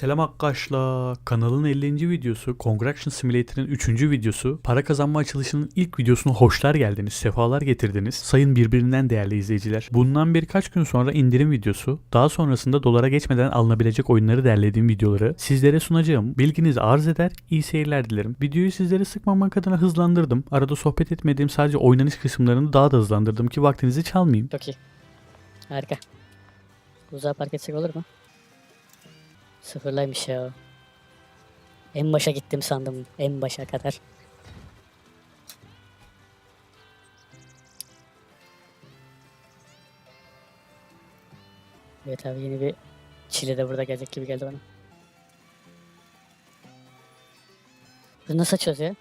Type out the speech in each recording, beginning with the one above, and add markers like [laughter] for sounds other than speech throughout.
Selam arkadaşlar. Kanalın 50. videosu, Congratulation Simulator'ın 3. videosu, para kazanma açılışının ilk videosuna hoşlar geldiniz, sefalar getirdiniz. Sayın birbirinden değerli izleyiciler. Bundan birkaç gün sonra indirim videosu, daha sonrasında dolara geçmeden alınabilecek oyunları derlediğim videoları sizlere sunacağım. Bilginizi arz eder, iyi seyirler dilerim. Videoyu sizlere sıkmamak adına hızlandırdım. Arada sohbet etmediğim sadece oynanış kısımlarını daha da hızlandırdım ki vaktinizi çalmayayım. Çok iyi. Harika. Uzağa park etsek olur mu? Sıfırlaymış ya. En başa gittim sandım. En başa kadar. Evet abi yeni bir çile de burada gelecek gibi geldi bana. Bunu nasıl açıyoruz ya?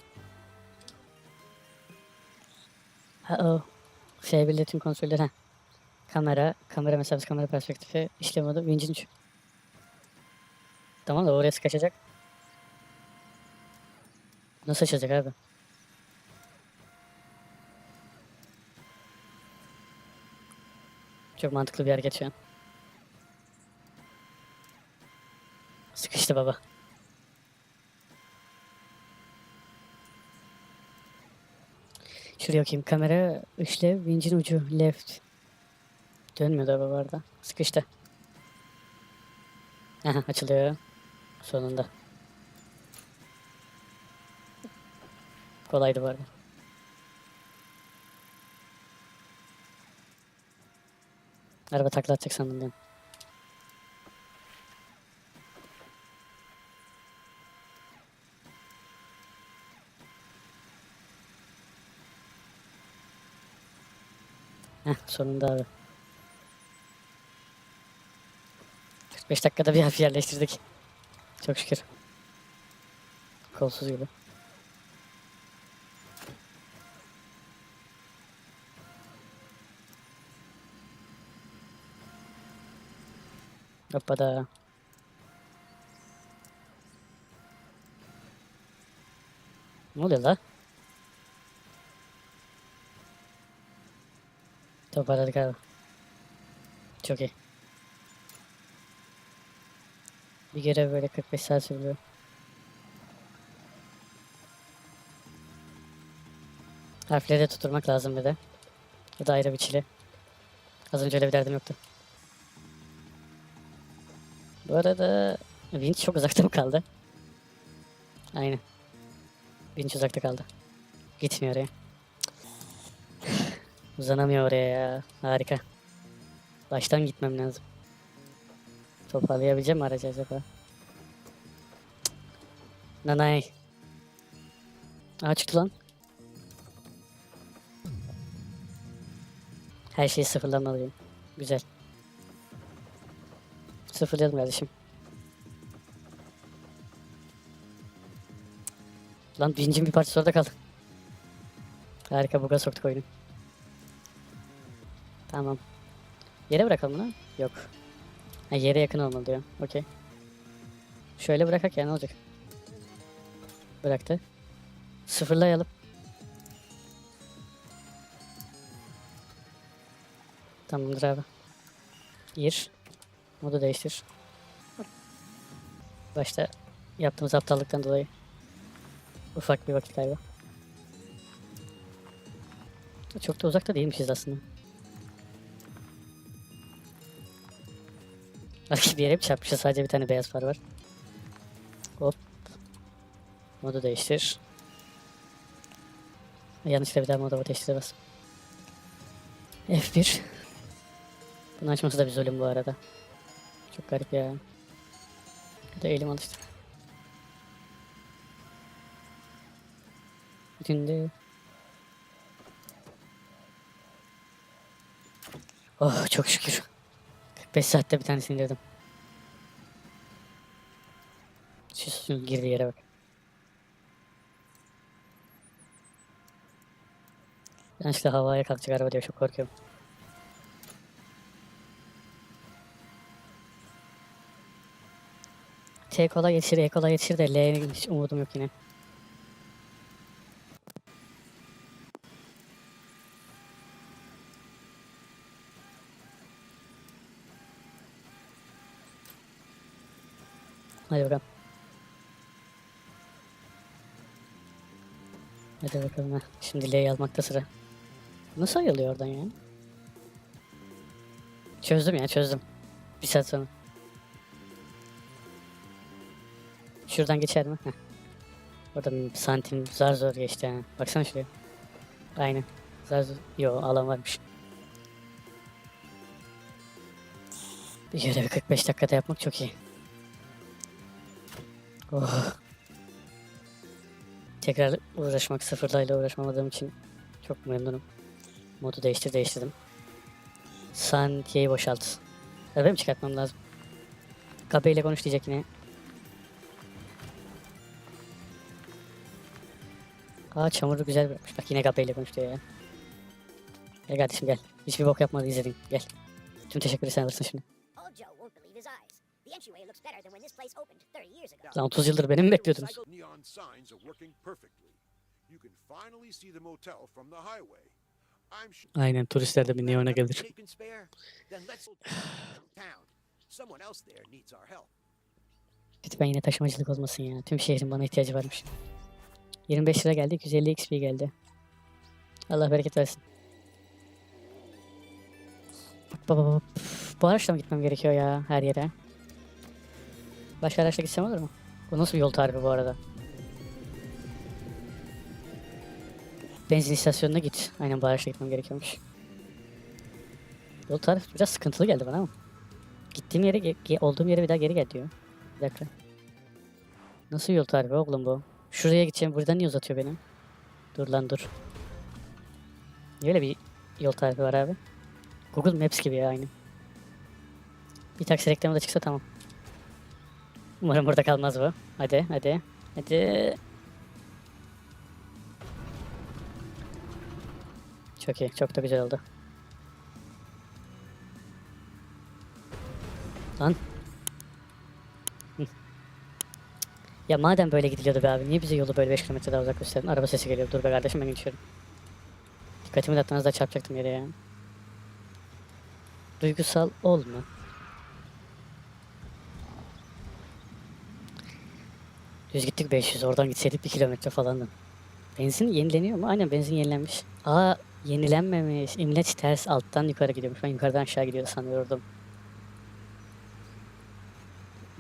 Ha o. Şey belli tüm kontroller ha. Kamera, kamera mesafesi, kamera perspektifi, işlem modu, vincin. Tamam da oraya kaçacak. Nasıl açacak abi? Çok mantıklı bir hareket şu. Sıkıştı baba. Şuraya bakayım. Kamera, işlev, vincin ucu, left. Dönmüyor da bu arada. Sıkıştı. Aha açılıyor. Sonunda. Kolaydı bu arada. Araba takla atacak sandım ben. Heh sonunda abi. 45 dakikada bir harf yerleştirdik. Çok şükür. Kolsuz gibi. Hoppada. Ne oluyor la? Toparladık abi. Çok iyi. Bir görev böyle 45 saat sürüyor. Harfleri de tutturmak lazım bir de. Bu da ayrı bir çile. Az önce öyle bir derdim yoktu. Bu arada Winch çok uzakta mı kaldı? Aynen. Winch uzakta kaldı. Gitmiyor oraya. Uzanamıyor oraya ya. Harika. Baştan gitmem lazım. Toparlayabileceğim mi aracı acaba? Nanay. Aa çıktı lan. Her şeyi sıfırlamalıyım. Güzel. Sıfırlayalım kardeşim. Lan bilincin bir parçası orada kaldı. Harika buga soktuk oyunu. Tamam. Yere bırakalım bunu. Yok. Ha, yere yakın olmalı diyor. Okey. Şöyle bırakak ya ne olacak? Bıraktı. Sıfırlayalım. Tamamdır abi. Gir. Modu değiştir. Başta yaptığımız aptallıktan dolayı ufak bir vakit kaybı. Çok da uzakta değilmişiz aslında. Bir yere mi çarpmışız sadece bir tane beyaz far var. Hop. Modu değiştir. Yanlışlıkla bir daha modu değiştir bas. F1. Bunu açması da bir zulüm bu arada. Çok garip ya. Bir de elim alıştı. Şimdi Oh çok şükür. 45 saatte bir tanesini indirdim. Şu girdiği yere bak. Ben işte havaya kalkacak araba diye çok korkuyorum. T kola yetişir, E kola yetişir de L'ye hiç umudum yok yine. Hadi bakalım. Hadi bakalım ha. Şimdi L'yi almakta sıra. Nasıl ayılıyor oradan ya? Çözdüm ya çözdüm. Bir saat sonra. Şuradan geçer mi? Heh. Oradan santim zar zor geçti ha. Baksana şuraya. Aynen. Zar zor. Yo alan varmış. Bir görevi 45 dakikada yapmak çok iyi. Oh. Tekrar uğraşmak, sıfırlayla uğraşmamadığım için çok memnunum. Modu değiştir değiştirdim. Santiye'yi boşalt. Ya benim çıkartmam lazım. Gabe ile konuş diyecek yine. Aa çamuru güzel bırakmış. Bak yine Gabe ile konuş diyor ya. Gel kardeşim gel. Hiçbir bok yapmadı izledin. Gel. Tüm teşekkürü sen alırsın şimdi. Old Joe won't believe his eyes. The entryway looks better than when this place opened 30 years ago. Lan 30 yıldır beni mi bekliyordunuz? Neon signs are working perfectly. You can finally see the motel from the highway. I'm sure Aynen turistler de bir neona gelir. They can spare. Then let's town. Someone else there needs our help. Lütfen yine taşımacılık olmasın ya. Tüm şehrin bana ihtiyacı varmış. 25 lira geldi, 250 XP geldi. Allah bereket versin. Bu araçla mı gitmem gerekiyor ya her yere? Başka araçla gitsem olur mu? Bu nasıl bir yol tarifi bu arada? Benzin istasyonuna git. Aynen bu araçla gitmem gerekiyormuş. Yol tarifi biraz sıkıntılı geldi bana ama. Gittiğim yere, ge- olduğum yere bir daha geri gel diyor. Bir dakika. Nasıl yol tarifi oğlum bu? Şuraya gideceğim. Buradan niye uzatıyor beni? Dur lan dur. Niye bir yol tarifi var abi? Google Maps gibi ya aynı. Bir taksi reklamı da çıksa tamam. Umarım burada kalmaz bu. Hadi hadi. Hadi. Çok iyi. Çok da güzel oldu. Lan. Ya madem böyle gidiliyordu be abi niye bize yolu böyle 5 kilometre daha uzak gösterdin? Araba sesi geliyor. Dur be kardeşim ben geçiyorum. Dikkatimi daha çarpacaktım yere ya. Duygusal olma. Düz gittik 500 oradan gitseydik 1 kilometre falandı. Benzin yenileniyor mu? Aynen benzin yenilenmiş. Aa yenilenmemiş. İmleç ters alttan yukarı gidiyormuş. Ben yukarıdan aşağı gidiyor sanıyordum.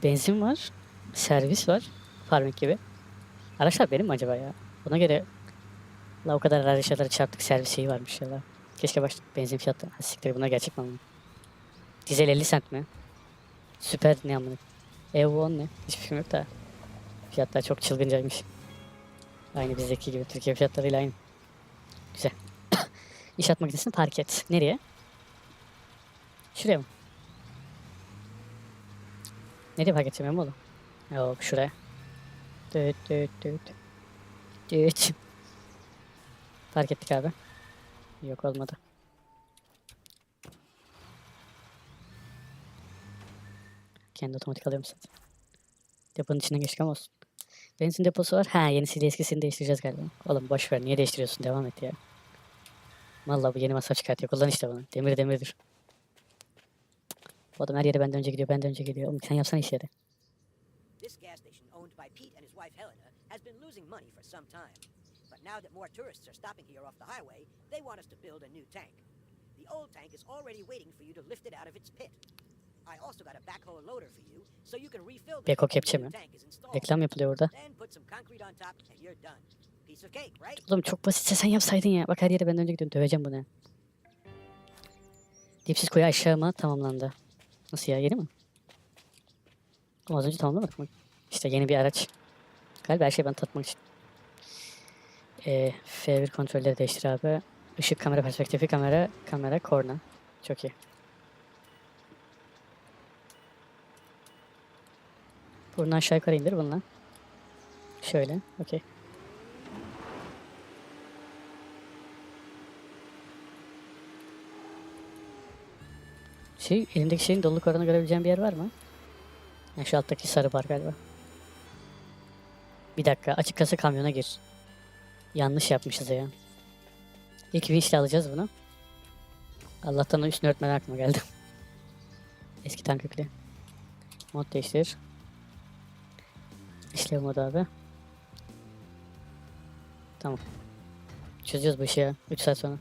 Benzin var. Servis var. Farming gibi. Araçlar benim mi acaba ya? Buna göre La o kadar araçlara çarptık servis şeyi varmış ya la. Keşke baş benzin fiyatı. Ha, siktir buna gerçek mi? Dizel 50 cent mi? Süper ne amına? Evo 10 ne? Hiçbir fikrim yok da. Fiyatlar çok çılgıncaymış. Aynı bizdeki gibi Türkiye fiyatlarıyla aynı. Güzel. [coughs] İnşaat makinesini park et. Nereye? Şuraya mı? Nereye park edeceğim oğlum? Yok şuraya. Düt düt düt. Düt. Fark ettik abi. Yok olmadı. Kendi otomatik alıyorum zaten. Deponun içinden geçtik ama olsun. Benzin deposu var. Ha yenisiyle eskisini değiştireceğiz galiba. Oğlum boş ver niye değiştiriyorsun devam et ya. Vallahi bu yeni masraf çıkartıyor. Kullan işte bunu. Demir demirdir. Bu adam her yere benden önce gidiyor, benden önce geliyor. Oğlum sen yapsana işleri. This gas station, owned by Pete and his wife Helena, has been losing money for some time. But now that more tourists are stopping here off the highway, they want us to build a new tank. The old tank is already waiting for you to lift it out of its pit. I also got a backhoe loader for you, so you can refill the Beko kepçe mi? tank. Reklam yapılıyor orada. Oğlum çok basitse sen yapsaydın ya. Bak her yere benden önce gidiyorsun. Döveceğim bunu. Dipsiz kuyu aşağı mı? Tamamlandı. Nasıl ya? Yeni mi? Oğlum az önce tamamlamadık mı? İşte yeni bir araç. Galiba her şeyi ben tatmak için. Ee, F1 kontrolleri değiştir abi. Işık kamera perspektifi kamera kamera korna. Çok iyi. Buradan aşağı yukarı indir bununla. Şöyle. Okey. Şey, elimdeki şeyin doluluk oranı görebileceğim bir yer var mı? Ha, şu alttaki sarı bar galiba. Bir dakika, açık kasa kamyona gir. Yanlış yapmışız ya. İlk vinçle alacağız bunu. Allah'tan üstünü örtmeden aklıma geldi. [laughs] Eski tank yükle. Mod değiştir. Modu abi. Tamam. Çözüyoruz bu işi ya. 3 saat sonra.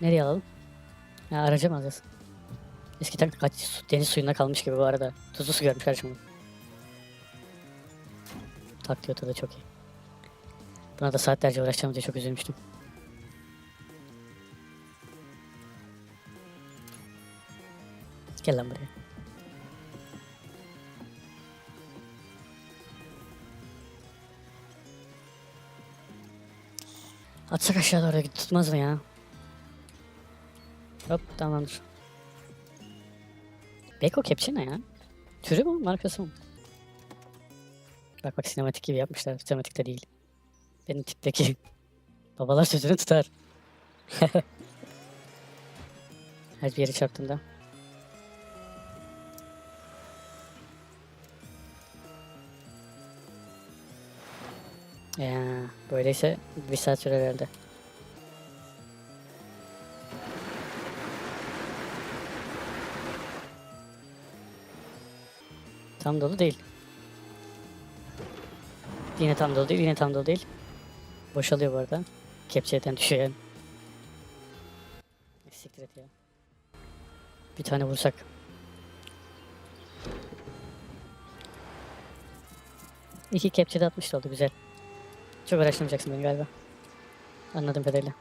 Nereye alalım? Ya araca mı alacağız? Eski tank kaç su- deniz suyunda kalmış gibi bu arada. Tuzlu su görmüş karşımda. Tak diyor tadı çok iyi. Buna da saatlerce uğraşacağım diye çok üzülmüştüm. Gel lan buraya. Atsak aşağı doğru tutmaz mı ya? Hop tamamdır. Beko kepçe ne ya? Türü mü markası mı? Bak bak sinematik gibi yapmışlar. Sinematik de değil. Benim tipteki. [laughs] Babalar sözünü tutar. [laughs] Her bir yeri çarptığında. Ya böyleyse bir saat sürer herhalde. Tam dolu değil. Yine tam dolu değil, yine tam dolu değil. Boşalıyor bu arada. Kepçeden düşüyor yani. Siktir et ya. Bir tane vursak. İki kepçede 60 oldu güzel. Çok uğraştırmayacaksın beni galiba. Anladım kadarıyla.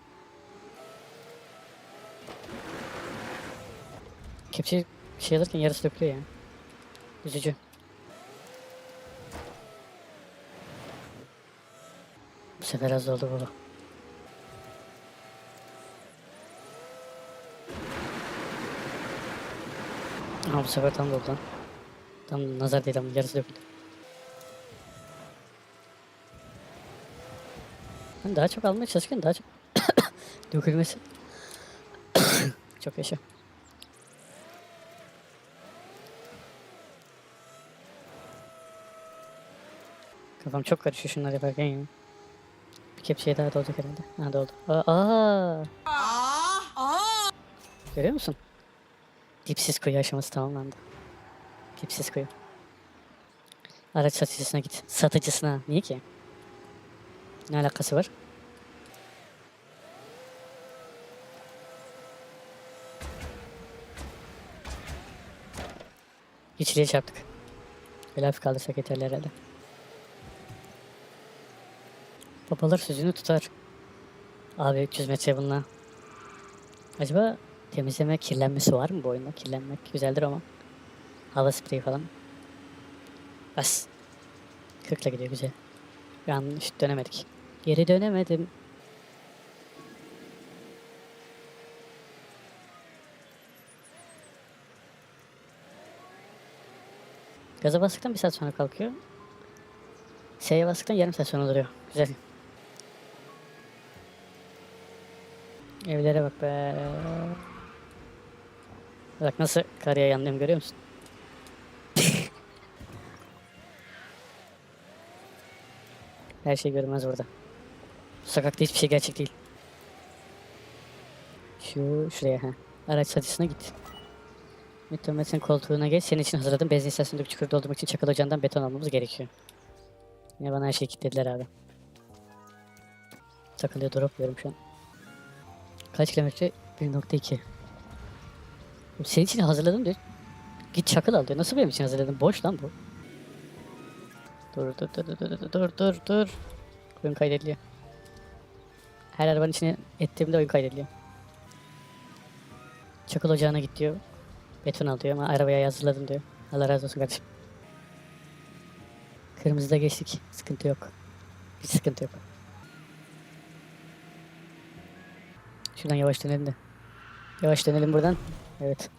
Kepçe şey alırken yarısı dökülüyor ya. Üzücü. Bu sefer az oldu baba. Ama bu sefer tam doldu lan. Tam nazar değil ama yarısı döküldü. Ben daha çok almaya çalışırken daha çok [coughs] dökülmesi. [coughs] çok yaşa. Kafam çok karışıyor şunları yaparken ya. Bir kepçeye daha dolacak herhalde. Ha doldu. Aa! aa! Görüyor musun? Dipsiz kuyu aşaması tamamlandı. Dipsiz kuyu. Araç satıcısına git. Satıcısına. Niye ki? Ne alakası var? İçliğe çarptık. Böyle hafif kaldırsak yeterli herhalde. Babalar sözünü tutar. Abi 300 metre bununla. Acaba temizleme kirlenmesi var mı bu oyunda? Kirlenmek güzeldir ama. Hava spreyi falan. Bas. 40'la gidiyor güzel. Yanlış dönemedik. Geri dönemedim. Gaza bastıktan bir saat sonra kalkıyor. S'ye bastıktan yarım saat sonra duruyor. Güzel. Evlere bak be. Bak nasıl karıya yanlıyorum görüyor musun? [laughs] Her şey görünmez burada. Bu sokakta hiçbir şey gerçek değil. Şu şuraya ha. Araç satışına git. Metrometin koltuğuna geç. Senin için hazırladım. Benzin istasyonundaki çukuru doldurmak için Çakal Ocağı'ndan beton almamız gerekiyor. Yine bana her şeyi kilitlediler abi. Takılıyor dropluyorum şu an. Kaç kilometre? 1.2. Senin için hazırladım diyor. Git çakıl al diyor. Nasıl benim için hazırladın? Boş lan bu. Dur dur dur dur dur dur dur dur. Oyun kaydediliyor. Her arabanın içine ettiğimde oyun kaydediliyor. Çakıl ocağına git diyor. Beton al diyor ama arabaya hazırladım diyor. Allah razı olsun kardeşim. Kırmızıda geçtik. Sıkıntı yok. Bir sıkıntı yok. Şuradan yavaş dönelim de. Yavaş dönelim buradan. Evet.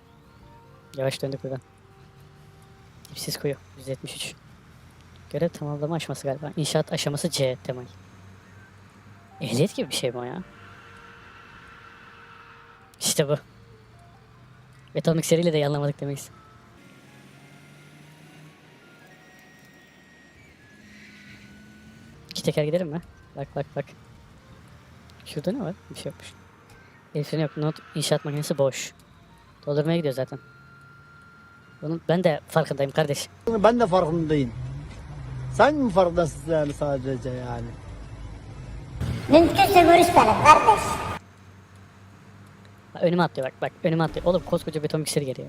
Yavaş döndük buradan. Dipsiz kuyu. 173. Görev tamamlama aşaması galiba. İnşaat aşaması C temel. Ehliyet gibi bir şey mi o ya? İşte bu. Beton mikseriyle de yanlamadık demeyiz. İki teker gidelim mi? Bak bak bak. Şurada ne var? Bir şey yokmuş. Freni yok. Not inşaat makinesi boş. Doldurmaya gidiyor zaten. Bunun ben de farkındayım kardeş. Ben de farkındayım. Sen mi farkındasın yani sadece yani? Mümkünse görüş benim kardeş. Bak, önüme atlıyor bak bak önüme atlıyor. Oğlum koskoca beton mikseri geliyor.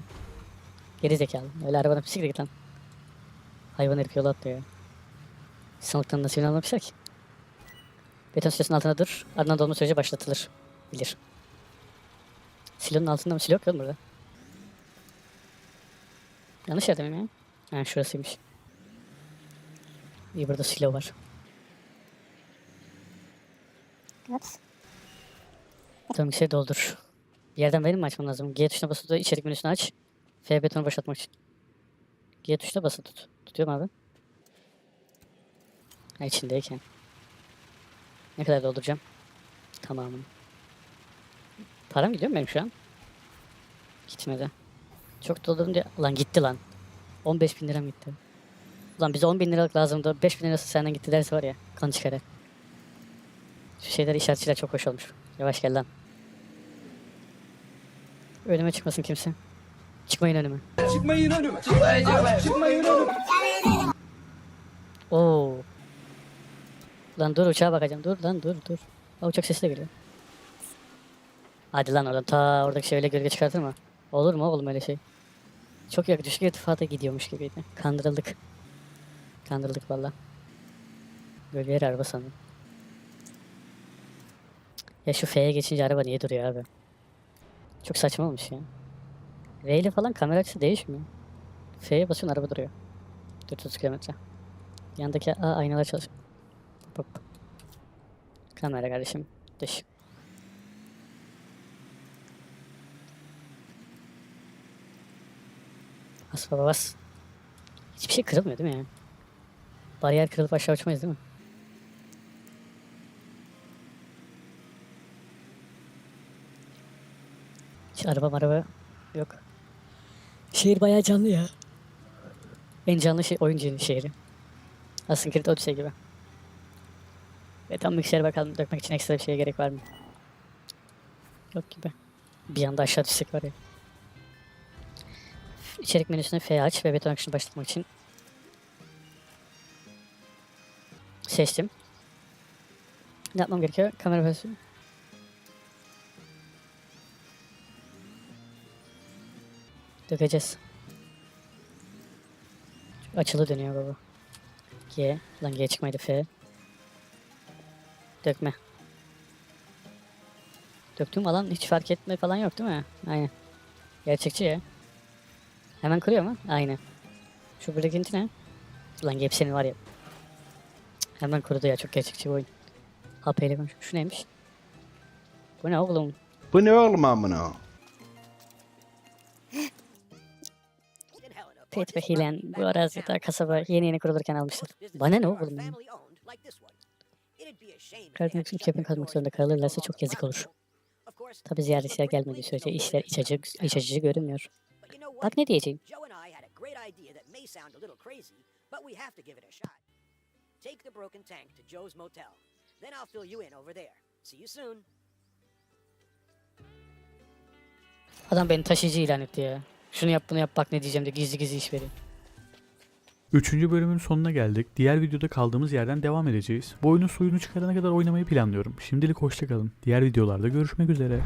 Geri zekalı. Öyle arabadan siktir git lan. Hayvan herif yola atlıyor ya. Sanıktan nasıl almamışlar ki? Beton silosunun altında dur. Ardından dolma süreci başlatılır. Bilir. Silonun altında mı? Silo yok oğlum burada. Yanlış yerde miyim ya? Ha şurasıymış. İyi burada silo var. Ups. Beton mikseri doldur. Bir yerden benim mi açmam lazım? G tuşuna basılı tut, içerik menüsünü aç. F betonu boşaltmak için. G tuşuna basılı tut. Tutuyorum abi. Ha içindeyken. Ne kadar dolduracağım? Tamamını. Param gidiyor mu benim şu an? Gitmedi. Çok doldurdum diye. Lan gitti lan. 15 bin liram gitti. Ulan bize 10 bin liralık lazımdı. 5 bin lirası senden gitti derse var ya. Kan çıkarır. Şu şeyler işaretçiler çok hoş olmuş. Yavaş gel lan. Önüme çıkmasın kimse. Çıkmayın önüme. Çıkmayın önüme. Çıkmayın önüme. Oo. Lan dur uçağa bakacağım. Dur lan dur dur. Aa, uçak sesi de geliyor. Hadi lan oradan ta oradaki şey öyle gölge çıkartır mı? Olur mu oğlum öyle şey? Çok yakın düşük irtifata gidiyormuş gibiydi. Kandırıldık. Kandırıldık valla. Gölge araba sandım. Ya şu F'ye geçince araba niye duruyor abi? Çok saçma olmuş ya. V ile falan kamera açısı değişmiyor. F'ye basıyorsun araba duruyor. 430 kilometre. Yandaki A aynalar çalışıyor. Hop. Kamera kardeşim. Dış. Bas baba bas. Hiçbir şey kırılmıyor değil mi ya? Bariyer kırılıp aşağı uçmayız değil mi? Hiç araba araba yok. Şehir bayağı canlı ya. En canlı şey oyuncu şehri. Assassin's Creed Odyssey gibi. Ve tam bilgisayara bakalım dökmek için ekstra bir şeye gerek var mı? Yok gibi. Bir yanda aşağı düşsek var ya. İçerik menüsüne F aç ve beton akışını başlatmak için seçtim. Ne yapmam gerekiyor? Kamera pozisyonu. Dökeceğiz. Açılı dönüyor baba. G. Lan G çıkmaydı F. Dökme. Döktüğüm alan hiç fark etme falan yok değil mi? Aynen. Gerçekçi ya. Hemen kırıyor mu? Aynen. Şu birikinti ne? Lan hepsinin var ya. Cık, Hemen kurudu ya çok gerçekçi bir oyun. HP'yle konuş. Şu neymiş? Bu ne oğlum? Bu ne oğlum amına? Pete ve Hilen bu arazide kasaba yeni yeni kurulurken almışlar. Bana ne oğlum? to için kepin doors zorunda kalırlarsa çok yazık olur. Tabi ziyaretçiler gelmediği sürece işler iç açıcı, iç açıcı görünmüyor. Bak ne diyeceğim. Joe and I had a great idea that may sound a little crazy, but we have to give it a shot. Take the broken tank to Joe's motel. Then I'll fill you in over there. See you soon. Adam beni taşıyıcı ilan etti ya. Şunu yap bunu yap bak ne diyeceğim de gizli gizli iş veriyor. Üçüncü bölümün sonuna geldik. Diğer videoda kaldığımız yerden devam edeceğiz. Bu oyunun suyunu çıkarana kadar oynamayı planlıyorum. Şimdilik hoşçakalın. Diğer videolarda görüşmek üzere.